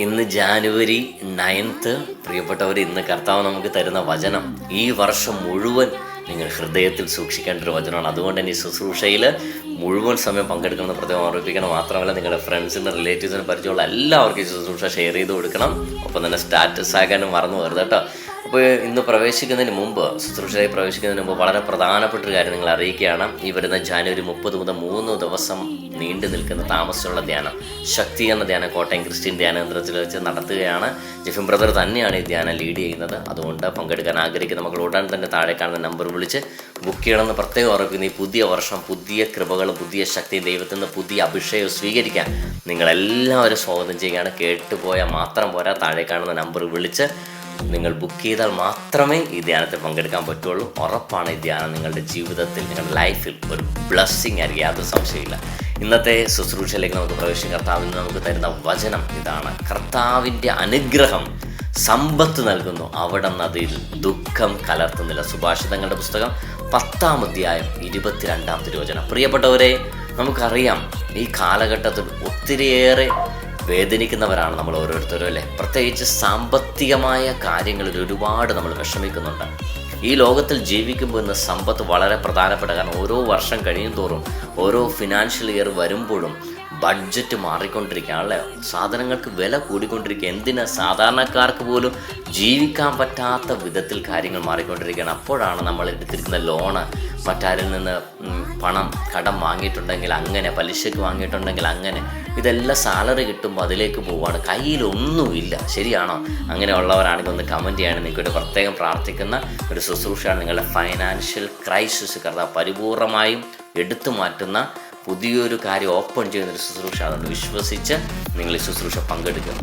ഇന്ന് ജാനുവരി നയൻത്ത് പ്രിയപ്പെട്ടവർ ഇന്ന് കർത്താവ് നമുക്ക് തരുന്ന വചനം ഈ വർഷം മുഴുവൻ നിങ്ങൾ ഹൃദയത്തിൽ സൂക്ഷിക്കേണ്ട ഒരു വചനമാണ്. അതുകൊണ്ട് തന്നെ ഈ ശുശ്രൂഷയിൽ മുഴുവൻ സമയം പങ്കെടുക്കണമെന്ന് പ്രത്യേകം ഓർമ്മിപ്പിക്കണം. മാത്രമല്ല നിങ്ങളുടെ ഫ്രണ്ട്സിന് റിലേറ്റീവ്സിന് പരിചയമുള്ള എല്ലാവർക്കും ഈ ശുശ്രൂഷ ഷെയർ ചെയ്ത് കൊടുക്കണം. ഒപ്പം തന്നെ സ്റ്റാറ്റസ് ആകാനും മറന്നു വരുത് കേട്ടോ. അപ്പോൾ ഇന്ന് പ്രവേശിക്കുന്നതിന് മുമ്പ് ശുശ്രൂഷയിൽ പ്രവേശിക്കുന്നതിന് മുമ്പ് വളരെ പ്രധാനപ്പെട്ട ഒരു കാര്യം നിങ്ങൾ അറിയിക്കുകയാണ്. ഈ വരുന്ന ജാനുവരി മുപ്പത് മുതൽ മൂന്ന് ദിവസം നീണ്ടു നിൽക്കുന്ന താമസിച്ചുള്ള ധ്യാനം ശക്തി എന്ന ധ്യാനം കോട്ടയം ക്രിസ്ത്യൻ ധ്യാന കേന്ദ്രത്തിൽ വെച്ച് നടത്തുകയാണ്. ജിഫിൻ ബ്രദർ തന്നെയാണ് ഈ ധ്യാനം ലീഡ് ചെയ്യുന്നത്. അതുകൊണ്ട് പങ്കെടുക്കാൻ ആഗ്രഹിക്കുന്ന മക്കൾ ഉടൻ തന്നെ താഴെ കാണുന്ന നമ്പർ വിളിച്ച് ബുക്ക് ചെയ്യണമെന്ന് പ്രത്യേകം ഓർമ്മിക്കുന്നു ഈ പുതിയ വർഷം പുതിയ കൃപകൾ പുതിയ ശക്തി ദൈവത്തിൽ നിന്ന് പുതിയ അഭിഷേകം സ്വീകരിക്കാൻ നിങ്ങളെല്ലാവരും സ്വാഗതം ചെയ്യുകയാണ്. കേട്ടുപോയാൽ മാത്രം പോരാ. താഴെ കാണുന്ന നമ്പർ വിളിച്ച് നിങ്ങൾ ബുക്ക് ചെയ്താൽ മാത്രമേ ഈ ധ്യാനത്തിൽ പങ്കെടുക്കാൻ പറ്റുള്ളൂ. ഉറപ്പാണ് ഈ ധ്യാനം നിങ്ങളുടെ ജീവിതത്തിൽ നിങ്ങളുടെ ലൈഫിൽ ഒരു ബ്ലസ്സിങ് ആയിരിക്കും. യാതൊരു സംശയമില്ല ഇന്നത്തെ ശുശ്രൂഷയിലേക്ക് നമുക്ക് പ്രവേശിക്കും. കർത്താവിൽ നിന്ന് നമുക്ക് തരുന്ന വചനം ഇതാണ്. കർത്താവിന്റെ അനുഗ്രഹം സമ്പത്ത് നൽകുന്നു. അവിടെ അതിൽ ദുഃഖം കലർത്തുന്നില്ല. സുഭാഷിതങ്ങളുടെ പുസ്തകം പത്താം അധ്യായം ഇരുപത്തിരണ്ടാം തിരുവചനം. പ്രിയപ്പെട്ടവരെ നമുക്കറിയാം ഈ കാലഘട്ടത്തിൽ ഒത്തിരിയേറെ വേദനിക്കുന്നവരാണ് നമ്മൾ ഓരോരുത്തരും അല്ലേ? പ്രത്യേകിച്ച് സാമ്പത്തികമായ കാര്യങ്ങളിൽ ഒരുപാട് നമ്മൾ വിഷമിക്കുന്നുണ്ട്. ഈ ലോകത്തിൽ ജീവിക്കുമ്പോൾ ഇന്ന് സമ്പത്ത് വളരെ പ്രധാനപ്പെട്ട കാരണം ഓരോ വർഷം കഴിയും തോറും ഓരോ ഫിനാൻഷ്യൽ ഇയർ വരുമ്പോഴും ബഡ്ജറ്റ് മാറിക്കൊണ്ടിരിക്കുകയാണ് അല്ലേ? സാധനങ്ങൾക്ക് വില കൂടിക്കൊണ്ടിരിക്കുക എന്തിനാ സാധാരണക്കാർക്ക് പോലും ജീവിക്കാൻ പറ്റാത്ത വിധത്തിൽ കാര്യങ്ങൾ മാറിക്കൊണ്ടിരിക്കുകയാണ്? അപ്പോഴാണ് നമ്മൾ എടുത്തിരിക്കുന്ന ലോണ്. മറ്റാരിൽ നിന്ന് പണം കടം വാങ്ങിയിട്ടുണ്ടെങ്കിൽ അങ്ങനെ പലിശയ്ക്ക് വാങ്ങിയിട്ടുണ്ടെങ്കിൽ അങ്ങനെ ഇതെല്ലാം സാലറി കിട്ടുമ്പോൾ അതിലേക്ക് പോവുകയാണ്. കയ്യിലൊന്നുമില്ല. ശരിയാണോ? അങ്ങനെയുള്ളവരാണെങ്കിൽ ഒന്ന് കമന്റ് ചെയ്യണം നിങ്ങൾക്ക് പ്രത്യേകം പ്രാർത്ഥിക്കുന്ന ഒരു ശുശ്രൂഷയാണ് നിങ്ങളുടെ ഫൈനാൻഷ്യൽ ക്രൈസിസ് കർത്താവ്. പരിപൂർണമായും എടുത്തു മാറ്റുന്ന പുതിയൊരു കാര്യം ഓപ്പൺ ചെയ്യുന്നൊരു ശുശ്രൂഷ അതുകൊണ്ട് വിശ്വസിച്ച് നിങ്ങൾ ഈ ശുശ്രൂഷ പങ്കെടുക്കുക.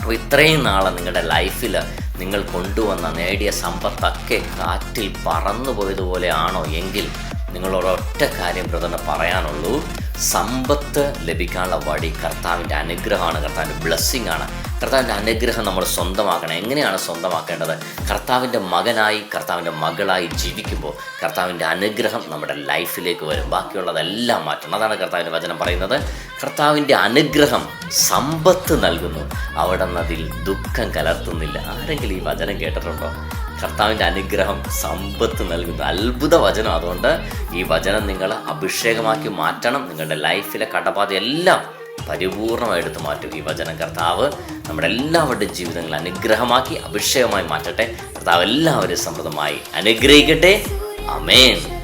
അപ്പോൾ ഇത്രയും നാളെ നിങ്ങളുടെ ലൈഫിൽ നിങ്ങൾ കൊണ്ടുവന്ന നേടിയ സമ്പത്തൊക്കെ കാറ്റിൽ പറന്നു പോയതുപോലെ ആണോ എങ്കിൽ നിങ്ങളോട് ഒറ്റ കാര്യം ബ്രദറിന് പറയാനുള്ളൂ. സമ്പത്ത് ലഭിക്കാനുള്ള വഴി കർത്താവിന്റെ അനുഗ്രഹമാണ് കർത്താവിന്റെ ബ്ലെസ്സിങ് ആണ്. കർത്താവിന്റെ അനുഗ്രഹം നമ്മൾ സ്വന്തമാക്കണം. എങ്ങനെയാണ് സ്വന്തമാക്കേണ്ടത്? കർത്താവിന്റെ മകനായി കർത്താവിന്റെ മകളായി ജീവിക്കുമ്പോൾ കർത്താവിന്റെ അനുഗ്രഹം നമ്മുടെ ലൈഫിലേക്ക് വരും. ബാക്കിയുള്ളതെല്ലാം മാറ്റണം. അതാണ് കർത്താവിന്റെ വചനം പറയുന്നത്. കർത്താവിന്റെ അനുഗ്രഹം സമ്പത്ത് നൽകുന്നു. അവിടെ നിന്ന് അതിൽ ദുഃഖം കലർത്തുന്നില്ല. ആരെങ്കിലും ഈ വചനം കേട്ടിട്ടുണ്ടോ? കർത്താവിന്റെ അനുഗ്രഹം സമ്പത്ത് നൽകുന്നു അത്ഭുത വചനം അതുകൊണ്ട് ഈ വചനം നിങ്ങൾ അഭിഷേകമാക്കി മാറ്റണം. നിങ്ങളുടെ ലൈഫിലെ കടബാധ എല്ലാം പരിപൂർണമായി എടുത്തു മാറ്റും. ഈ വചനം കർത്താവ് നമ്മുടെ എല്ലാവരുടെയും ജീവിതങ്ങൾ അനുഗ്രഹമാക്കി അഭിഷേകമായി മാറ്റട്ടെ. കർത്താവ് എല്ലാവരും സമൃദ്ധമായി അനുഗ്രഹിക്കട്ടെ. അമേൻ